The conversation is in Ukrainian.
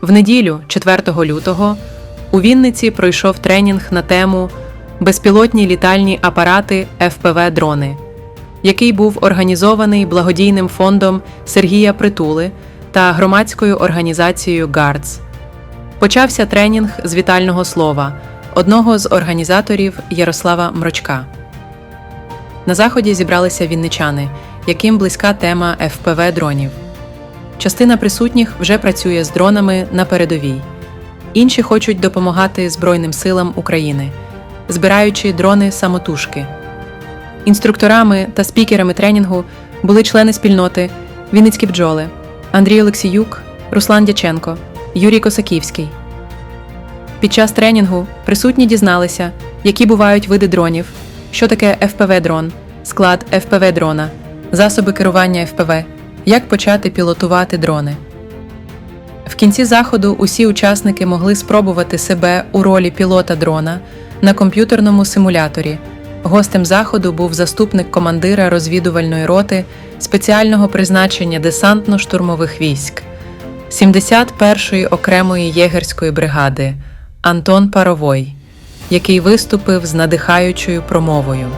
В неділю, 4 лютого, у Вінниці пройшов тренінг на тему Безпілотні літальні апарати ФПВ дрони, який був організований благодійним фондом Сергія Притули та громадською організацією ГАРДС. Почався тренінг з вітального слова одного з організаторів Ярослава Мрочка. На заході зібралися вінничани, яким близька тема ФПВ дронів. Частина присутніх вже працює з дронами на передовій. Інші хочуть допомагати Збройним силам України, збираючи дрони самотужки. Інструкторами та спікерами тренінгу були члени спільноти Вінницькі бджоли, Андрій Олексіюк, Руслан Дяченко, Юрій Косаківський. Під час тренінгу присутні дізналися, які бувають види дронів, що таке ФПВ-дрон, склад ФПВ-дрона, засоби керування ФПВ, як почати пілотувати дрони. В кінці заходу усі учасники могли спробувати себе у ролі пілота дрона на комп'ютерному симуляторі. Гостем заходу був заступник командира розвідувальної роти спеціального призначення десантно-штурмових військ 71-ї окремої єгерської бригади Антон Паровой, який виступив з надихаючою промовою.